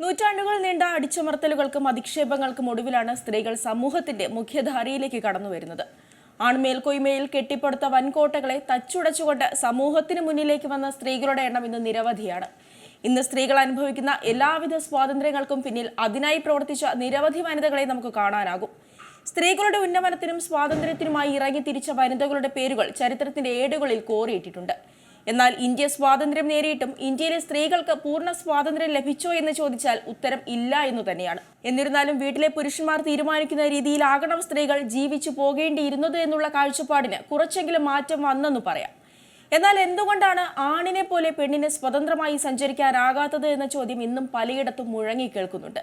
നൂറ്റാണ്ടുകൾ നീണ്ട അടിച്ചമർത്തലുകൾക്കും അധിക്ഷേപങ്ങൾക്കും ഒടുവിലാണ് സ്ത്രീകൾ സമൂഹത്തിന്റെ മുഖ്യധാരയിലേക്ക് കടന്നുവരുന്നത് ആൺമേൽക്കൊയ്മയിൽ കെട്ടിപ്പടുത്ത വൻകോട്ടകളെ തച്ചുടച്ചുകൊണ്ട് സമൂഹത്തിന് മുന്നിലേക്ക് വന്ന സ്ത്രീകളുടെ എണ്ണം ഇന്ന് നിരവധിയാണ്. ഇന്ന് സ്ത്രീകൾ അനുഭവിക്കുന്ന എല്ലാവിധ സ്വാതന്ത്ര്യങ്ങൾക്കും പിന്നിൽ അതിനായി പ്രവർത്തിച്ച നിരവധി വനിതകളെ നമുക്ക് കാണാനാകും. സ്ത്രീകളുടെ ഉന്നമനത്തിനും സ്വാതന്ത്ര്യത്തിനുമായി ഇറങ്ങി തിരിച്ച വനിതകളുടെ പേരുകൾ ചരിത്രത്തിന്റെ ഏടുകളിൽ കോറിയിട്ടിട്ടുണ്ട്. എന്നാൽ ഇന്ത്യ സ്വാതന്ത്ര്യം നേടിയിട്ടും ഇന്ത്യയിലെ സ്ത്രീകൾക്ക് പൂർണ സ്വാതന്ത്ര്യം ലഭിച്ചോ എന്ന് ചോദിച്ചാൽ ഉത്തരം ഇല്ല എന്നു തന്നെയാണ്. എന്നിരുന്നാലും വീട്ടിലെ പുരുഷന്മാർ തീരുമാനിക്കുന്ന രീതിയിലാകണം സ്ത്രീകൾ ജീവിച്ചു പോകേണ്ടിയിരുന്നത് എന്നുള്ള കാഴ്ചപ്പാടിന് കുറച്ചെങ്കിലും മാറ്റം വന്നെന്ന് പറയാം. എന്നാൽ എന്തുകൊണ്ടാണ് ആണിനെ പോലെ പെണ്ണിന് സ്വതന്ത്രമായി സഞ്ചരിക്കാനാകാത്തത് എന്ന ചോദ്യം ഇന്നും പലയിടത്തും മുഴങ്ങി കേൾക്കുന്നുണ്ട്.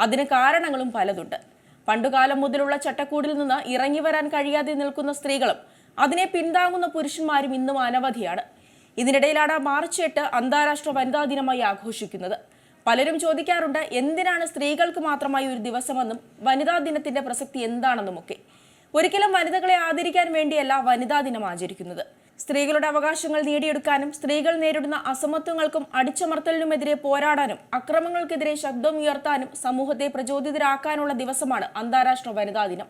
അതിന് കാരണങ്ങളും പലതുണ്ട്. പണ്ടുകാലം മുതലുള്ള ചട്ടക്കൂടിൽ നിന്ന് ഇറങ്ങി വരാൻ കഴിയാതെ നിൽക്കുന്ന സ്ത്രീകളും അതിനെ പിന്താങ്ങുന്ന പുരുഷന്മാരും ഇന്നും അനവധിയാണ്. ഇതിനിടയിലാണ് മാർച്ച് എട്ട് അന്താരാഷ്ട്ര വനിതാ ദിനമായി ആഘോഷിക്കുന്നത്. പലരും ചോദിക്കാറുണ്ട് എന്തിനാണ് സ്ത്രീകൾക്ക് മാത്രമായി ഒരു ദിവസമെന്നും വനിതാ ദിനത്തിന്റെ പ്രസക്തി എന്താണെന്നും എന്താണെന്നുമൊക്കെ. ഒരിക്കലും വനിതകളെ ആദരിക്കാൻ വേണ്ടിയല്ല വനിതാ ദിനം ആചരിക്കുന്നത്. സ്ത്രീകളുടെ അവകാശങ്ങൾ നേടിയെടുക്കാനും സ്ത്രീകൾ നേരിടുന്ന അസമത്വങ്ങൾക്കും അടിച്ചമർത്തലിനുമെതിരെ പോരാടാനും അക്രമങ്ങൾക്കെതിരെ ശബ്ദം ഉയർത്താനും സമൂഹത്തെ പ്രചോദിതരാക്കാനുള്ള ദിവസമാണ് അന്താരാഷ്ട്ര വനിതാ ദിനം.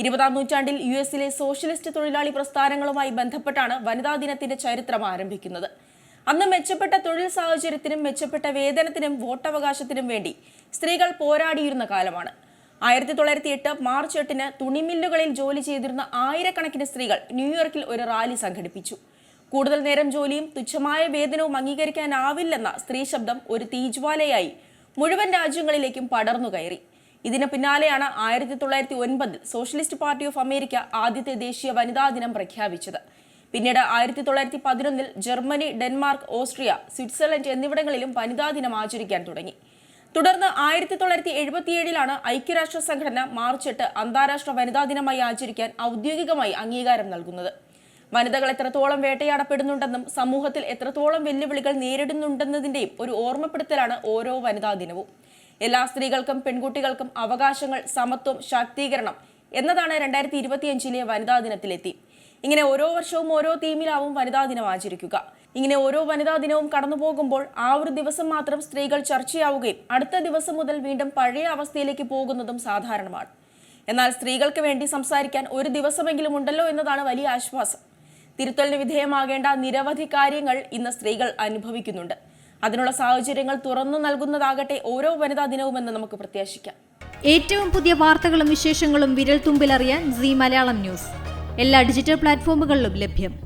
ഇരുപതാം നൂറ്റാണ്ടിൽ യു എസിലെ സോഷ്യലിസ്റ്റ് തൊഴിലാളി പ്രസ്ഥാനങ്ങളുമായി ബന്ധപ്പെട്ടാണ് വനിതാ ദിനത്തിന്റെ ചരിത്രം ആരംഭിക്കുന്നത്. അന്ന് മെച്ചപ്പെട്ട തൊഴിൽ സാഹചര്യത്തിനും മെച്ചപ്പെട്ട വേതനത്തിനും വോട്ടവകാശത്തിനും വേണ്ടി സ്ത്രീകൾ പോരാടിയിരുന്ന കാലമാണ്. ആയിരത്തി തൊള്ളായിരത്തി എട്ട് മാർച്ച് എട്ടിന് തുണിമില്ലുകളിൽ ജോലി ചെയ്തിരുന്ന ആയിരക്കണക്കിന് സ്ത്രീകൾ ന്യൂയോർക്കിൽ ഒരു റാലി സംഘടിപ്പിച്ചു. കൂടുതൽ നേരം ജോലിയും തുച്ഛമായ വേതനവും അംഗീകരിക്കാനാവില്ലെന്ന സ്ത്രീ ശബ്ദം ഒരു തീജ്വാലയായി മുഴുവൻ രാജ്യങ്ങളിലേക്കും പടർന്നു കയറി. ഇതിന് പിന്നാലെയാണ് ആയിരത്തി തൊള്ളായിരത്തി ഒൻപതിൽ സോഷ്യലിസ്റ്റ് പാർട്ടി ഓഫ് അമേരിക്ക ആദ്യത്തെ ദേശീയ വനിതാ ദിനം പ്രഖ്യാപിച്ചത്. പിന്നീട് ആയിരത്തി തൊള്ളായിരത്തി പതിനൊന്നിൽ ജർമ്മനി ഡെൻമാർക്ക് ഓസ്ട്രിയ സ്വിറ്റ്സർലൻഡ് എന്നിവിടങ്ങളിലും വനിതാ ദിനം ആചരിക്കാൻ തുടങ്ങി. തുടർന്ന് ആയിരത്തി തൊള്ളായിരത്തി എഴുപത്തിയേഴിലാണ് ഐക്യരാഷ്ട്ര സംഘടന മാർച്ച് എട്ട് അന്താരാഷ്ട്ര വനിതാ ദിനമായി ആചരിക്കാൻ ഔദ്യോഗികമായി അംഗീകാരം നൽകുന്നത്. വനിതകൾ എത്രത്തോളം വേട്ടയാടപ്പെടുന്നുണ്ടെന്നും സമൂഹത്തിൽ എത്രത്തോളം വെല്ലുവിളികൾ നേരിടുന്നുണ്ടെന്നതിന്റെയും ഒരു ഓർമ്മപ്പെടുത്തലാണ് ഓരോ വനിതാ ദിനവും. എല്ലാ സ്ത്രീകൾക്കും പെൺകുട്ടികൾക്കും അവകാശങ്ങൾ സമത്വം ശാക്തീകരണം എന്നതാണ് രണ്ടായിരത്തി ഇരുപത്തിയഞ്ചിലെ വനിതാ ദിനത്തിലെത്തി. ഇങ്ങനെ ഓരോ വർഷവും ഓരോ തീമിലാവും വനിതാ ദിനം ആചരിക്കുക. ഇങ്ങനെ ഓരോ വനിതാ ദിനവും കടന്നു പോകുമ്പോൾ ആ ഒരു ദിവസം മാത്രം സ്ത്രീകൾ ചർച്ചയാവുകയും അടുത്ത ദിവസം മുതൽ വീണ്ടും പഴയ അവസ്ഥയിലേക്ക് പോകുന്നതും സാധാരണമാണ്. എന്നാൽ സ്ത്രീകൾക്ക് വേണ്ടി സംസാരിക്കാൻ ഒരു ദിവസമെങ്കിലും ഉണ്ടല്ലോ എന്നതാണ് വലിയ ആശ്വാസം. തിരുത്തലിന് വിധേയമാകേണ്ട നിരവധി കാര്യങ്ങൾ ഇന്ന് സ്ത്രീകൾ അനുഭവിക്കുന്നുണ്ട്. അതിനുള്ള സാഹചര്യങ്ങൾ തുറന്നു നൽകുന്നതാകട്ടെ ഓരോ വനിതാ ദിനവുമെന്ന് നമുക്ക് പ്രത്യാശിക്കാം. ഏറ്റവും പുതിയ വാർത്തകളും വിശേഷങ്ങളും വിരൽ തുമ്പിലറിയാൻ സി മലയാളം ന്യൂസ്. എല്ലാ ഡിജിറ്റൽ പ്ലാറ്റ്ഫോമുകളിലും ലഭ്യം.